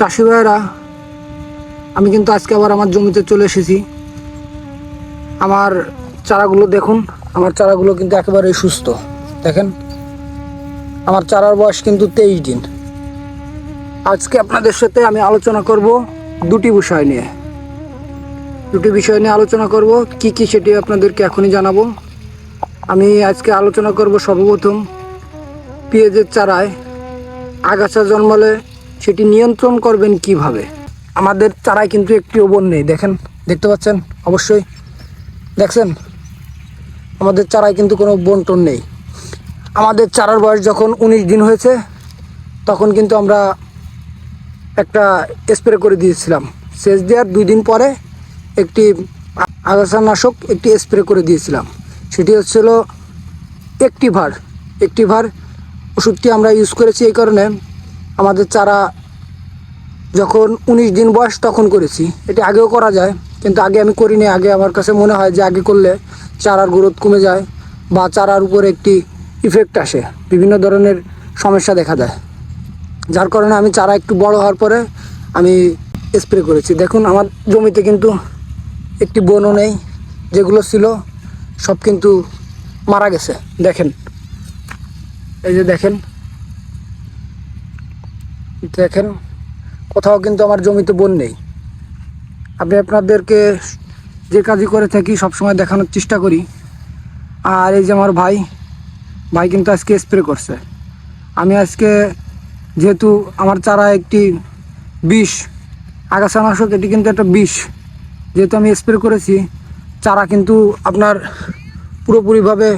চাষি ভাইয়েরা, আমি কিন্তু আজকে আবার আমার জমিতে চলে এসেছি। আমার চারাগুলো দেখুন, আমার চারাগুলো কিন্তু একেবারেই সুস্থ। দেখেন, আমার চারার বয়স কিন্তু তেইশ দিন। আজকে আপনাদের সাথে আমি আলোচনা করব দুটি বিষয় নিয়ে। দুটি বিষয় নিয়ে আলোচনা করব, কি কি সেটি আপনাদেরকে এখনই জানাব। আমি আজকে আলোচনা করব সর্বপ্রথম পেঁয়াজের চারায়। আগাছা জন্মালে সেটি নিয়ন্ত্রণ করবেন কীভাবে? আমাদের চারায় কিন্তু একটিও বন নেই, দেখেন, দেখতে পাচ্ছেন? অবশ্যই। দেখছেন? আমাদের চারায় কিন্তু কোনো বন্টন নেই। আমাদের চারার বয়স যখন উনিশ দিন হয়েছে, তখন কিন্তু আমরা একটা স্প্রে করে দিয়েছিলাম। সেচ দেওয়ার দুই দিন পরে একটি আগাছানাশক একটি স্প্রে করে দিয়েছিলাম। সেটি হচ্ছিল একটিভার। একটিভার ওষুধটি আমরা ইউজ করেছি এই কারণে আমাদের চারা যখন উনিশ দিন বয়স তখন করেছি। এটি আগেও করা যায়, কিন্তু আগে আমি করিনি। আগে আমার কাছে মনে হয় যে আগে করলে চারার গ্রোথ কমে যায় বা চারার উপরে একটি ইফেক্ট আসে। বিভিন্ন ধরনের সমস্যা দেখা দেয়। যার কারণে আমি চারা একটু বড় হওয়ার পরে আমি স্প্রে করেছি। দেখুন, আমার জমিতে কিন্তু একটি বনও নেই, যেগুলো ছিল সব কিন্তু মারা গেছে। দেখেন, এই যে দেখেন দেখেন, কোথাও কিন্তু আমার জমিতে বন নেই। আমি আপনাদেরকে যে কাজই করে থাকি, সবসময় দেখানোর চেষ্টা করি। আর এই যে আমার ভাই ভাই কিন্তু আজকে স্প্রে করছে। আমি আজকে যেহেতু আমার চারা একটি বিষ, আগাছানাশক, এটি কিন্তু একটা বিষ। যেহেতু আমি স্প্রে করেছি, চারা কিন্তু আপনার পুরোপুরিভাবে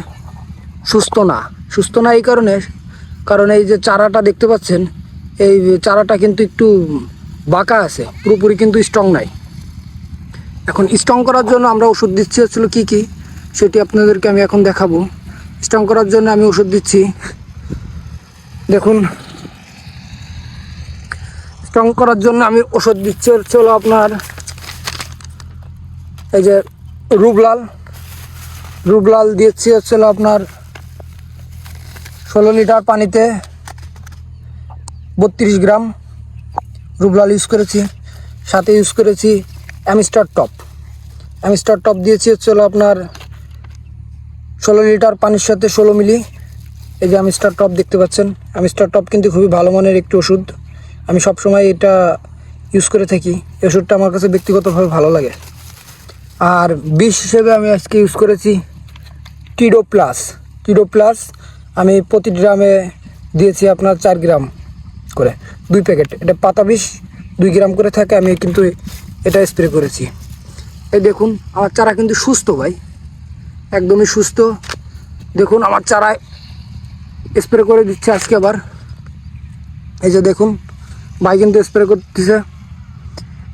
সুস্থ না। সুস্থ না এই কারণে, কারণ এই যে চারাটা দেখতে পাচ্ছেন এই চারাটা কিন্তু একটু বাঁকা আছে, পুরোপুরি কিন্তু স্ট্রং নাই। এখন স্ট্রং করার জন্য আমরা ওষুধ দিচ্ছি হচ্ছিল কী কী, সেটি আপনাদেরকে আমি এখন দেখাবো। স্ট্রং করার জন্য আমি ওষুধ দিচ্ছি। দেখুন স্ট্রং করার জন্য আমি ওষুধ দিচ্ছি হচ্ছে আপনার এই যে রুবলাল। রুবলাল দিচ্ছি হচ্ছে হলো আপনার ষোলো লিটার পানিতে। বত্রিশ গ্রাম রুবলাল ইউজ করেছি, সাথে ইউজ করেছি অ্যামিস্টার টপ। অ্যামিস্টার টপ দিয়েছি হচ্ছে হলো আপনার ষোলো লিটার পানির সাথে ষোলো মিলি। এই যে অ্যামিস্টার টপ দেখতে পাচ্ছেন, অ্যামিস্টার টপ কিন্তু খুবই ভালো মানের একটি ওষুধ। আমি সবসময় এটা ইউজ করে থাকি, এই ওষুধটা আমার কাছে ব্যক্তিগতভাবে ভালো লাগে। আর বিষ হিসেবে আমি আজকে ইউজ করেছি টিডো প্লাস টিডো প্লাস আমি প্রতি গ্রামে দিয়েছি আপনার চার গ্রাম। করে। দুই প্যাকেট। এটা পাতা বিষ, দুই গ্রাম করে থাকে। আমি কিন্তু এটা স্প্রে করেছি। এই দেখুন, আমার চারা কিন্তু সুস্থ ভাই। একদমই সুস্থ। দেখুন, আমার চারায় স্প্রে করে দিচ্ছে আজকে আবার। এই যে দেখুন, ভাই কিন্তু স্প্রে করতেছে।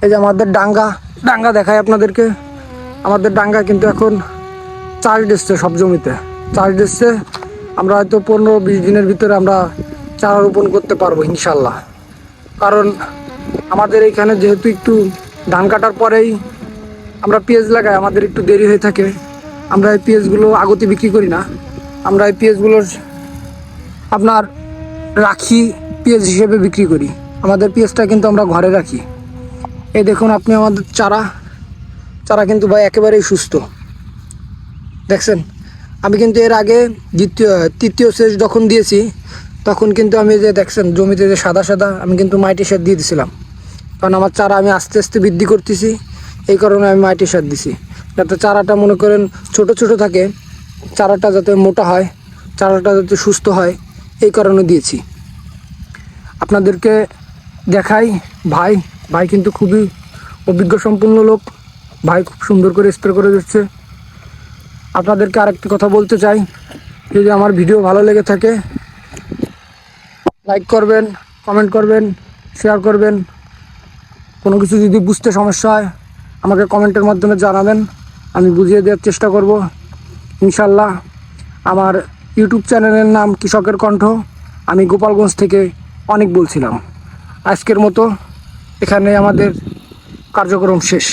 এই যে আমাদের ডাঙ্গা ডাঙ্গা দেখায় আপনাদেরকে। আমাদের ডাঙ্গা কিন্তু এখন চার্জ দিচ্ছে সব জমিতে। চার্জ দিচ্ছে। আমরা হয়তো পনেরো, বিশ দিনের ভিতরে আমরা চারা রোপণ করতে পারব ইনশাল্লাহ। কারণ আমাদের এখানে যেহেতু একটু ধান কাটার পরেই আমরা পেঁয়াজ লাগাই, আমাদের একটু দেরি হয়ে থাকে। আমরা এই পেঁয়াজগুলো আগতে বিক্রি করি না। আমরা এই পেঁয়াজগুলোর আপনার রাখি পেঁয়াজ হিসেবে বিক্রি করি। আমাদের পেঁয়াজটা কিন্তু আমরা ঘরে রাখি। এই দেখুন আপনি আমাদের চারা। চারা কিন্তু ভাই একেবারেই সুস্থ। দেখছেন? আমি কিন্তু এর আগে দ্বিতীয়, তৃতীয় সেচ যখন দিয়েছি তখন কিন্তু আমি যে দেখছেন, জমিতে যে সাদা সাদা, আমি কিন্তু মাটি সার দিয়ে দিছিলাম। কারণ আমার চারা আমি আস্তে আস্তে বৃদ্ধি করতেছি, এই কারণে আমি মাটি সার দিছি। যাতে চারাটা মনে করেন ছোট ছোট থাকে, চারাটা যাতে মোটা হয়, চারাটা যাতে সুস্থ হয়, এই কারণে দিয়েছি। আপনাদেরকে দেখাই, ভাই ভাই কিন্তু খুবই অভিজ্ঞ সম্পন্ন লোক। ভাই খুব সুন্দর করে স্প্রে করে দিচ্ছে। আপনাদেরকে আরেকটি কথা বলতে চাই, যদি আমার ভিডিও ভালো লেগে থাকে লাইক করবেন কমেন্ট করবেন শেয়ার করবেন। কোনো কিছু যদি বুঝতে সমস্যা হয়, আমাকে কমেন্টের মাধ্যমে জানাবেন। আমি বুঝিয়ে দেওয়ার চেষ্টা করব। ইনশাল্লাহ আমার ইউটিউব চ্যানেলের নাম কৃষকের কণ্ঠ। আমি গোপালগঞ্জ থেকে অনেক বলছিলাম। আজকের মতো এখানে আমাদের কার্যক্রম শেষ।